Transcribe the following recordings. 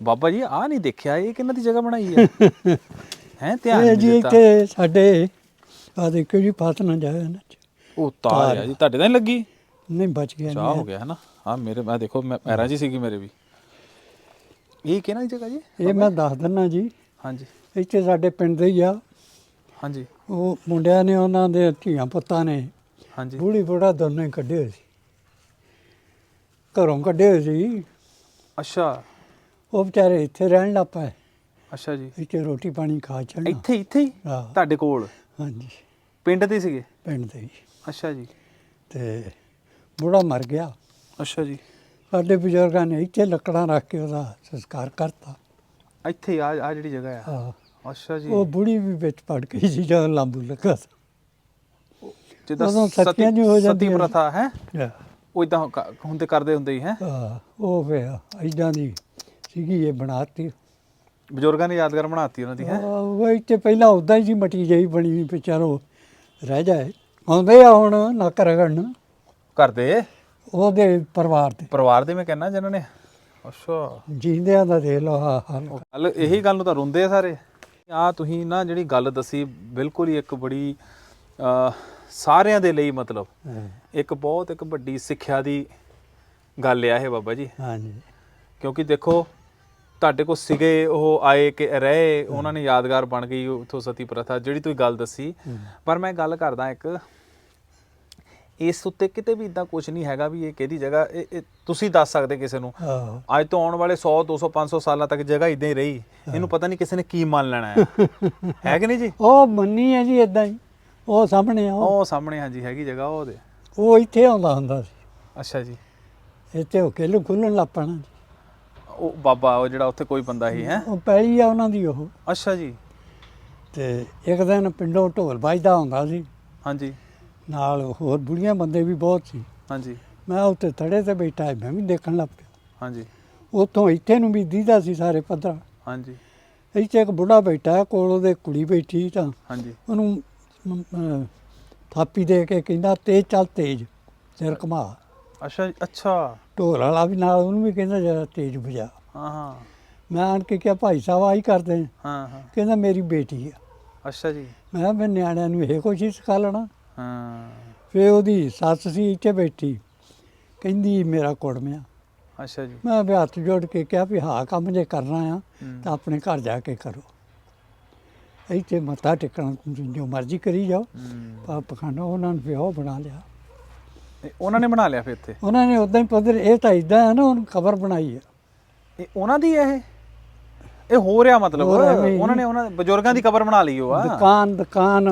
ਬਾਬਾ ਜੀ ਆ ਨਹੀਂ ਦੇਖਿਆ ਇਹ ਕਿੰਨਾ ਦੀ ਜਗ੍ਹਾ ਬਣਾਈ ਹੈ ਹੈ ਧਿਆਨ ਇਹ ਨਹੀਂ ਜੀ ਦਿੱਤਾ। ਇੱਥੇ ਸਾਡੇ ਆ ਦੇਖੋ ਜੀ ਫਤ ਨਾ ਜਾਏ ਨਾ ਉਹ ਤਾਰ ਆ ਜੀ ਤੁਹਾਡੇ ਤਾਂ ਨਹੀਂ ਲੱਗੀ? ਨਹੀਂ ਬਚ ਗਿਆ ਚਾਹ ਹੋ ਗਿਆ ਹੈ ਨਾ ਹਾਂ ਮੇਰੇ ਮੈਂ ਦੇਖੋ ਮੈਂ ਪੈਰਾਂ 'ਚ ਹੀ ਸੀਗੀ ਮੇਰੇ ਵੀ। ਇਹ ਕਿਹਨਾਂ ਦੀ ਜਗ੍ਹਾ ਜੀ? ਇਹ ਮੈਂ ਦੱਸ ਦਿੰਨਾ ਜੀ। ਹਾਂਜੀ। ਇੱਥੇ ਸਾਡੇ ਪਿੰਡ ਦੇ ਹੀ ਆ। ਹਾਂਜੀ। ਉਹ ਮੁੰਡਿਆਂ ਨੇ ਉਹਨਾਂ ਦੇ ਧੀਆਂ ਪੁੱਤਾਂ ਨੇ ਹਾਂਜੀ। ਬੂੜੀ ਬੁੜਾ ਦੋਨੇ ਕੱਢੇ ਹੋਏ ਸੀ। ਘਰੋਂ ਕੱਢੇ ਹੋਏ ਸੀ। ਅੱਛਾ। ਉਹ ਵਿਚਾਰੇ ਇੱਥੇ ਰਹਿਣ ਲੱਗ ਪਏ। ਅੱਛਾ ਜੀ। ਇੱਥੇ ਰੋਟੀ ਪਾਣੀ ਖਾ ਚੜਨਾ ਇੱਥੇ ਇੱਥੇ ਹੀ? ਹਾਂ। ਤੁਹਾਡੇ ਕੋਲ? ਹਾਂਜੀ। ਪਿੰਡ ਦੇ ਸੀਗੇ? ਪਿੰਡ ਦੇ ਹੀ। ਅੱਛਾ ਜੀ। ਤੇ ਬੁੜਾ ਮਰ ਗਿਆ। ਅੱਛਾ ਜੀ। ਸਾਡੇ ਬਜ਼ੁਰਗਾਂ ਨੇ ਇੱਥੇ ਲੱਕੜਾਂ ਰੱਖ ਕੇ ਉਹਦਾ ਸੰਸਕਾਰ ਕਰਤਾ। ਇੱਥੇ ਆ ਆ ਜਿਹੜੀ ਜਗ੍ਹਾ ਆ? ਹਾਂ। ਅੱਛਾ ਜੀ। ਉਹ ਬੁੜੀ ਵੀ ਵਿੱਚ ਪੜ ਗਈ ਸੀ ਜਦੋਂ ਲਾਂਬੂ ਲੱਗਾ ਸੀ। ਜਿੱਦਾਂ ਉਦੋਂ ਸਤੀ ਸਤੀਆਂ ਜਿਹੀ ਹੋ ਸਤੀ ਜਾਂਦੀਆਂ ਪ੍ਰਥਾ ਹੈ? ਹਾਂ, ਉਹ ਇਦਾਂ ਹੁੰਦੇ ਕਰਦੇ ਹੁੰਦੇ ਹੀ ਹੈ? ਹਾਂ, ਉਹ ਫਿਰ ਇਦਾਂ ਦੀ ਸੀਗੀ ਇਹ ਬਣਾਤੀ। ਬਜ਼ੁਰਗਾਂ ਨੇ ਯਾਦਗਾਰ ਬਣਾਤੀ ਉਹਨਾਂ ਦੀ ਹੈ? ਉਹ ਇੱਥੇ ਪਹਿਲਾਂ ਉਦਾਂ ਹੀ ਸੀ ਮਟੀ ਜਿਹੀ ਬਣੀ ਵੀ ਵਿਚਾਰੋ ਰਹਿ ਜਾਏ। ਆਉਂਦੇ ਆ ਹੁਣ ਨੱਕ ਰਗੜਨ ਕਰਦੇ ਉਹਦੇ ਪਰਿਵਾਰ ਦੇ। ਪਰਿਵਾਰ ਦੇ ਮੈਂ ਕਹਿੰਨਾ ਜਿਨ੍ਹਾਂ ਨੇ। ਅੱਛਾ। ਜੀਂਦਿਆਂ ਦਾ ਦੇ ਲੋ ਹਾਲ। ਗੱਲ ਇਹੀ ਗੱਲ ਨੂੰ ਤਾਂ ਰੋਂਦੇ ਆ ਸਾਰੇ। ਆ ਤੁਸੀਂ ਨਾ ਜਿਹੜੀ ਗੱਲ ਦੱਸੀ ਬਿਲਕੁਲ ਹੀ ਇੱਕ ਬੜੀ ਸਾਰਿਆਂ ਦੇ ਲਈ ਮਤਲਬ। ਹਾਂ, ਇੱਕ ਬਹੁਤ ਇੱਕ ਵੱਡੀ ਸਿੱਖਿਆ ਦੀ ਗੱਲ ਆ ਇਹ ਬਾਬਾ ਜੀ। ਹਾਂਜੀ। ਕਿਉਂਕਿ ਦੇਖੋ ਤੁਹਾਡੇ ਕੋਲ ਸੀਗੇ ਉਹ ਆਏ ਕਿ ਰਹੇ ਉਹਨਾਂ ਨੇ ਯਾਦਗਾਰ ਬਣ ਗਈ ਉਥੋਂ ਸਤੀ ਪ੍ਰਥਾ ਜਿਹੜੀ ਤੁਸੀਂ ਗੱਲ ਦੱਸੀ। ਪਰ ਮੈਂ ਗੱਲ ਕਰਦਾ ਇੱਕ ਇਸ ਉੱਤੇ ਕਿਤੇ ਵੀ ਇਦਾਂ ਕੁਝ ਨਹੀਂ ਹੈਗਾ ਵੀ ਇਹ ਕਿਹਦੀ ਜਗ੍ਹਾ ਤੁਸੀਂ ਦੱਸ ਸਕਦੇ ਕਿਸੇ ਨੂੰ। ਹਾਂ ਅੱਜ ਤੋਂ ਆਉਣ ਵਾਲੇ 100 200 500 ਸਾਲਾਂ ਤੱਕ ਜਗ੍ਹਾ ਇਦਾਂ ਹੀ ਰਹੀ। ਇਹਨੂੰ ਪਤਾ ਨਹੀਂ ਕਿਸੇ ਨੇ ਕੀ ਮੰਨ ਲੈਣਾ ਹੈ। ਹੈ ਕਿ ਨਹੀਂ ਜੀ? ਉਹ ਮੰਨੀ ਹੈ ਜੀ ਇਦਾਂ ਹੀ। ਉਹ ਸਾਹਮਣੇ ਆ ਉਹ। ਸਾਹਮਣੇ ਹਾਂਜੀ ਹੈਗੀ ਜਗ੍ਹਾ ਉਹ ਦੇ ਉਹ ਇੱਥੇ ਆਉਂਦਾ ਹੁੰਦਾ ਸੀ। ਅੱਛਾ ਜੀ। ਇੱਥੇ ਉਹ ਕਿੱਲ ਖੁੱਲਣ ਲੱਗ ਪੈਣਾ ਜੀ। ਉਹ ਬਾਬਾ ਉਹ ਜਿਹੜਾ ਉੱਥੇ ਕੋਈ ਬੰਦਾ ਹੀ ਹੈ? ਉਹ ਪੈਲੀ ਆ ਉਹਨਾਂ ਦੀ ਉਹ। ਅੱਛਾ ਜੀ। ਤੇ ਇੱਕ ਦਿਨ ਪਿੰਡੋਂ ਢੋਲ ਵੱਜਦਾ ਹੁੰਦਾ ਸੀ। ਹਾਂਜੀ। ਨਾਲ ਹੋਰ ਬੁੜੀਆਂ ਬੰਦੇ ਵੀ ਬਹੁਤ ਸੀ। ਹਾਂਜੀ। ਮੈਂ ਉੱਥੇ ਥੜੇ ਤੇ ਬੈਠਾ ਸੀ, ਮੈਂ ਵੀ ਦੇਖਣ ਲੱਗ ਪਿਆ। ਹਾਂਜੀ। ਉੱਥੋਂ ਇੱਥੇ ਨੂੰ ਵੀ ਦੀਦਾ ਸੀ ਸਾਰੇ ਪੱਧਰ। ਹਾਂਜੀ। ਇੱਥੇ ਇੱਕ ਬੁੱਢਾ ਬੈਠਾ ਕੋਲ ਉਹਦੇ ਕੁੜੀ ਬੈਠੀ ਸੀ ਤਾਂ। ਹਾਂਜੀ। ਉਹਨੂੰ ਅਹ, ਥਾਪੀ ਦੇ ਕੇ ਕਹਿੰਦਾ ਤੇਜ਼ ਚੱਲ ਤੇਜ਼ ਸਿਰ ਘੁਮਾ। ਅੱਛਾ ਜੀ, ਅੱਛਾ। ਢੋਲ ਵਾਲਾ ਵੀ ਨਾਲ ਉਹਨੂੰ ਵੀ ਕਹਿੰਦਾ ਜਰਾ ਤੇਜ਼ ਵਜਾ। ਹਾਂ ਹਾਂ। ਮੈਂ ਆਣ ਕੇ ਕਿਹਾ ਭਾਈ ਸਾਹਿਬ ਆਹੀ ਕਰਦੇ ਆ ਹਾਂ ਹਾਂ। ਕਹਿੰਦਾ ਮੇਰੀ ਬੇਟੀ ਆ। ਅੱਛਾ ਜੀ। ਮੈਂ ਕਿਹਾ ਮੈਂ ਨਿਆਣਿਆਂ ਨੂੰ ਇਹ ਕੁਛ ਹੀ ਸਿਖਾ ਲੈਣਾ। ਹਾਂ। ਫੇ ਉਹਦੀ ਸੱਸ ਸੀ ਇੱਥੇ ਬੈਠੀ। ਕਹਿੰਦੀ ਮੇਰਾ ਕੁੜਮਿਆ ਅੱਛਾ ਜੀ। ਮੈਂ ਵੀ ਹੱਥ ਜੋੜ ਕੇ ਕਿਹਾ ਵੀ ਹਾਂ ਕੰਮ ਜੇ ਕਰਨਾ ਆ ਹੂੰ। ਤਾਂ ਆਪਣੇ ਘਰ ਜਾ ਕੇ ਕਰੋ। ਇੱਥੇ ਮੱਥਾ ਟੇਕਣਾ ਤੁਸੀਂ ਜੋ ਮਰਜ਼ੀ ਕਰੀ ਜਾਓ। ਹੂੰ। ਪਰ ਉਹਨਾਂ ਨੇ ਵਿਆਹ ਬਣਾ ਲਿਆ। ਇਹ ਉਹਨਾਂ ਨੇ ਬਣਾ ਲਿਆ ਫਿਰ ਇੱਥੇ? ਉਹਨਾਂ ਨੇ ਉਦਾਂ ਹੀ ਪੱਧਰ ਇਹ ਤਾਂ ਇਦਾਂ ਹੈ ਨਾ ਉਹਨੂੰ ਖਬਰ ਬਣਾਈ ਹੈ ਇਹ ਉਹਨਾਂ ਦੀ ਹੈ ਇਹ? ਇਹ ਹੋ ਰਿਹਾ ਮਤਲਬ। ਉਹਨਾਂ ਨੇ ਉਹਨਾਂ ਬਜ਼ੁਰਗਾਂ ਦੀ ਕਬਰ ਬਣਾ ਲਈ ਉਹ ਆ ਦੁਕਾਨ ਦੁਕਾਨ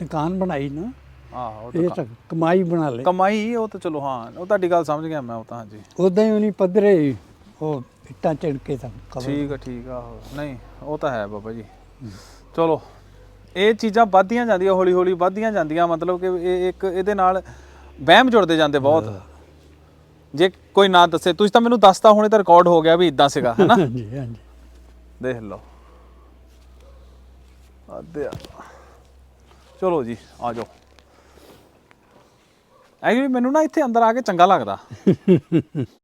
ਦੁਕਾਨ ਬਣਾਈ ਨਾ। ਆਹੋ ਉਹ ਇਹ ਤਾਂ ਕਮਾਈ ਬਣਾ ਲਈ। ਕਮਾਈ ਉਹ ਤਾਂ ਚਲੋ ਹਾਂ ਉਹ ਤੁਹਾਡੀ ਗੱਲ ਸਮਝ ਗਿਆ ਮੈਂ ਉਹ ਤਾਂ ਹਾਂਜੀ। ਉਦਾਂ ਹੀ ਉਹਨੀ ਪੱਧਰੇ ਹੀ ਉਹ ਇੱਟਾਂ ਚਿਣ ਕੇ ਤਾਂ ਖਬਰ ਠੀਕ ਆ ਠੀਕ ਆ ਆਹੋ। ਨਹੀਂ ਉਹ ਤਾਂ ਹੈ ਬਾਬਾ ਜੀ। ਚਲੋ ਇਹ ਚੀਜ਼ਾਂ ਵੱਧਦੀਆਂ ਜਾਂਦੀਆਂ ਹੌਲੀ ਹੌਲੀ ਵੱਧਦੀਆਂ ਜਾਂਦੀਆਂ ਮਤਲਬ ਕਿ ਇਹ ਇੱਕ ਇਹਦੇ ਨਾਲ ਵਹਿਮ ਜੁੜਦੇ ਜਾਂਦੇ ਬਹੁਤ। ਜੇ ਕੋਈ ਨਾ ਦੱਸੇ ਤੁਸੀਂ ਤਾਂ ਮੈਨੂੰ ਦੱਸਤਾ ਹੁਣੇ ਤਾਂ ਰਿਕਾਰਡ ਹੋ ਗਿਆ ਵੀ ਇਦਾਂ ਸੀਗਾ ਹੈਨਾ? ਹਾਂਜੀ ਹਾਂਜੀ। ਦੇਖ ਲਓ। ਅੱਧਿਆ। ਚਲੋ ਜੀ ਆ ਜਾਓ। ਐਕਚੁਅਲੀ ਮੈਨੂੰ ਨਾ ਇੱਥੇ ਅੰਦਰ ਆ ਕੇ ਚੰਗਾ ਲੱਗਦਾ।